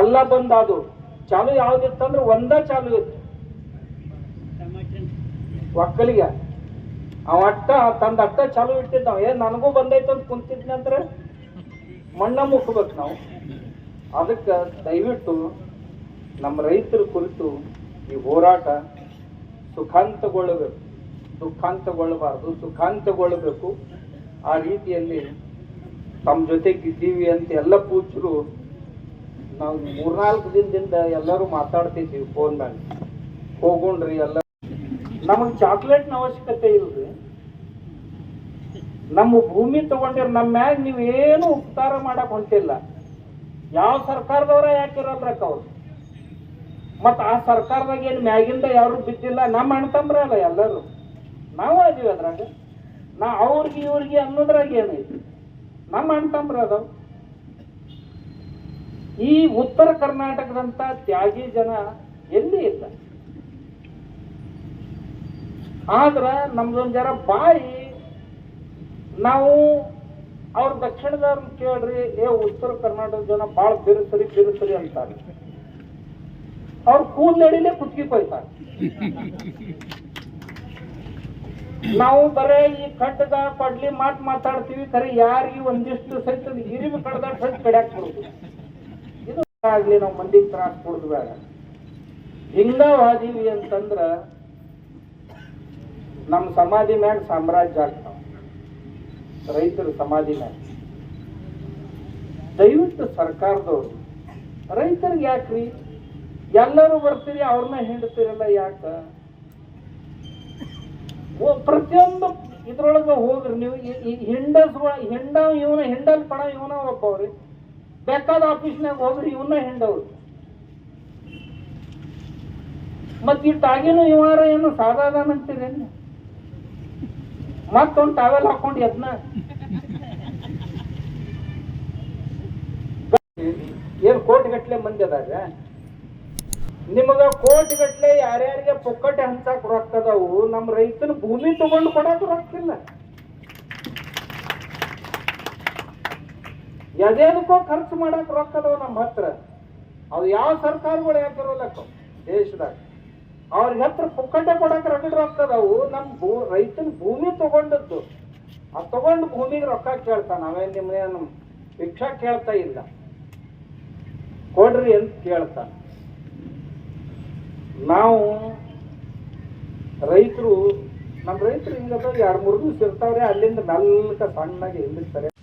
ಎಲ್ಲ ಬಂದಾದು ಚಾಲು ಯಾವ್ದಿತ್ತಂದ್ರೆ ಒಂದ ಚಾಲು ಇತ್ತು. ಒಕ್ಕಲಿಗ. ಅವ ಅಟ್ಟ, ತಂದ ಅಟ್ಟ ಚಾಲು ಇಟ್ಟಿದ್ದ ಏನ್ ನನಗೂ ಬಂದೈತೆ ಅಂತ ಕುಂತಿದ್ನಿ ಅಂದ್ರೆ ಮಣ್ಣ ಮುಕ್ಕಬೇಕು ನಾವು. ಅದಕ್ಕೆ ದಯವಿಟ್ಟು ನಮ್ಮ ರೈತರ ಕುರಿತು ಈ ಹೋರಾಟ ಸುಖಾಂತಗೊಳ್ಳಬೇಕು. ದುಃಖಾಂತಗೊಳ್ಳಬಾರ್ದು ಸುಖಾಂತಗೊಳ್ಳಬೇಕು. ಆ ರೀತಿಯಲ್ಲಿ ತಮ್ಮ ಜೊತೆಗಿದ್ದೀವಿ ಅಂತ ಎಲ್ಲ ಪೂಜ್ಯರು ನಾವು ಮೂರ್ನಾಲ್ಕು ದಿನದಿಂದ ಎಲ್ಲರೂ ಮಾತಾಡ್ತಿದ್ದೀವಿ ಫೋನ್ ಮ್ಯಾಗ ಹೋಗೋಣ್ರಿ ಎಲ್ಲ. ನಮಗೆ ಚಾಕ್ಲೇಟ್ನ ಅವಶ್ಯಕತೆ ಇಲ್ರಿ. ನಮ್ಮ ಭೂಮಿ ತಗೊಂಡಿರ ನಮ್ಮ ಮ್ಯಾಗ ನೀವೇನು ಉಪಕಾರ ಮಾಡಕ್ ಹೊಂಟಿಲ್ಲ. ಯಾವ ಸರ್ಕಾರದವರ ಯಾಕಿರಲ್ರಕ್ಕ ಅವ್ರು? ಮತ್ತ ಆ ಸರ್ಕಾರದಾಗ ಏನು ಮ್ಯಾಗಿಂದ ಯಾರು ಬಿದ್ದಿಲ್ಲ, ನಮ್ಮ ಅಣ್ತಂಬ್ರ ಅಲ್ಲ ಎಲ್ಲರೂ. ನಾವು ಅದೀವಿ ಅದ್ರಾಗ. ನಾ ಅವ್ರಿಗೆ ಇವ್ರಿಗೆ ಅನ್ನೋದ್ರಾಗ ಏನೈತಿ ನಮ್ಮ ಅಣ್ತಂಬ್ರ ಅದಾವ ಈ ಉತ್ತರ ಕರ್ನಾಟಕದಂತ ತ್ಯಾಗಿ ಜನ ಎಲ್ಲಿ ಇಲ್ಲ? ಆದ್ರ ನಮ್ದೊಂದ್ ಜರ ಬಾಯಿ, ನಾವು ಅವ್ರ ದಕ್ಷಿಣದವ್ರ ಕೇಳ್ರಿ, ಏ, ಉತ್ತರ ಕರ್ನಾಟಕದ ಜನ ಭಾಳ ಬಿರುಸರಿ ಬಿರುಸರಿ ಅಂತಾರೆ. ಅವ್ರ ಕೂದಲೆಡಿಲೆ ಕುತ್ಕಿ ಕೊಯ್ತಾರೆ. ನಾವು ಬರೇ ಈ ಕಟ್ಟದ ಪಡ್ಲಿ ಮಾತು ಮಾತಾಡ್ತೀವಿ ಕರೆ ಯಾರಿಗೆ ಒಂದಿಷ್ಟು ಸಹಿತ ಇರಿವಿ ಕಡ್ದ ಸಹಿತ ಕಡ್ಯಾಕ್ ಇದು ಆಗ್ಲಿ ನಾವು ಮಂದಿಗೆ ತ್ರಾಸ ಕೊಡುದು ಬೇಡ. ಹಿಂಗ ವಾದೀವಿ ಅಂತಂದ್ರ ನಮ್ಮ ಸಮಾಧಿ ಮ್ಯಾಗ ಸಾಮ್ರಾಜ್ಯ ಆಗ್ತಾವ. ರೈತರ ಸಮಾಧಿ ಮ್ಯಾಗ. ದಯವಿಟ್ಟು ಸರ್ಕಾರದವ್ರು. ರೈತರಿಗೆ ಯಾಕ್ರಿ? ಎಲ್ಲರೂ ಬರ್ತೀರಿ ಅವ್ರನ್ನ ಹಿಂಡ್ತೀರಲ್ಲ ಯಾಕ? ಪ್ರತಿಯೊಂದು ಇದ್ರೊಳಗೆ ಹೋಗ್ರಿ ನೀವು. ಹಿಂಡಸ್ ಹಿಂಡ ಇವನ ಹಿಂಡಲ್ ಪಣ ಇವನ ಒಬ್ಬವ್ರಿ. ಬೇಕಾದ ಆಫೀಸ್ನಾಗ ಹೋಗ್ರಿ ಇವನ್ನ ಹಿಂಡವ್ರು. ಮತ್ ಈ ಟಾಗಿನೂ ಇವಾರ ಏನು ಸಾದಾದಾನಂತೀರೇನು ಮತ್ತೊಂದು ಟಾವೆಲ್ ಹಾಕೊಂಡು ಎದ್ನ? ಏನ್ ಕೋಟಿ ಗಟ್ಲೆ ಮಂದಿ ಅದಾಗ ನಿಮಗ ಕೋಟಿ ಗಟ್ಲೆ ಯಾರ್ಯಾರಿಗೆ ಪುಕ್ಕಟೆ ಹಂಚಕ್ ರೊಕ್ಕ ಅದಾವು ನಮ್ಮ ರೈತನ ಭೂಮಿ ತಗೊಂಡು ಕೊಡಕ್ ರೊಕ್ಕ ಎದೇದಕ್ಕೋ ಖರ್ಚು ಮಾಡಕ್ ರೊಕ್ಕ ಅದಾವ ನಮ್ಮ ಹತ್ರ. ಅವ್ರು ಯಾವ ಸರ್ಕಾರಗಳು ಯಾಕಿರೋಲ್ಲಕ್ಕ ದೇಶದಾಗ. ಅವ್ರಿಗೆ ಹತ್ರ ಪುಕ್ಕಟೆ ಕೊಡಕ್ಕೆ ರಗಡ್ ರೊಕ್ಕ ಅದಾವು. ನಮ್ಮ ಭೂ, ರೈತನ ಭೂಮಿ ತಗೊಂಡದ್ದು. ಆ ತಗೊಂಡು ಭೂಮಿಗೆ ರೊಕ್ಕ ಕೇಳ್ತಾನ. ನಾವೇನು ನಿಮ್ಮನೆ ನಮ್ಮ ಭಿಕ್ಷಾ ಕೇಳ್ತಾ ಇಲ್ಲ. ಕೊಡ್ರಿ ಅಂತ ಕೇಳ್ತಾನ. ನಾವು ರೈತರು ನಮ್ಮ ರೈತರು ಹಿಂಗದ ಎರಡು ಮೂರು ದಿವಸ ಇರ್ತಾವ್ರೆ. ಅಲ್ಲಿಂದ ಮೆಲ್ಲಕ ಸಣ್ಣಗೆ ಹಿಂದಿರ್ತಾರೆ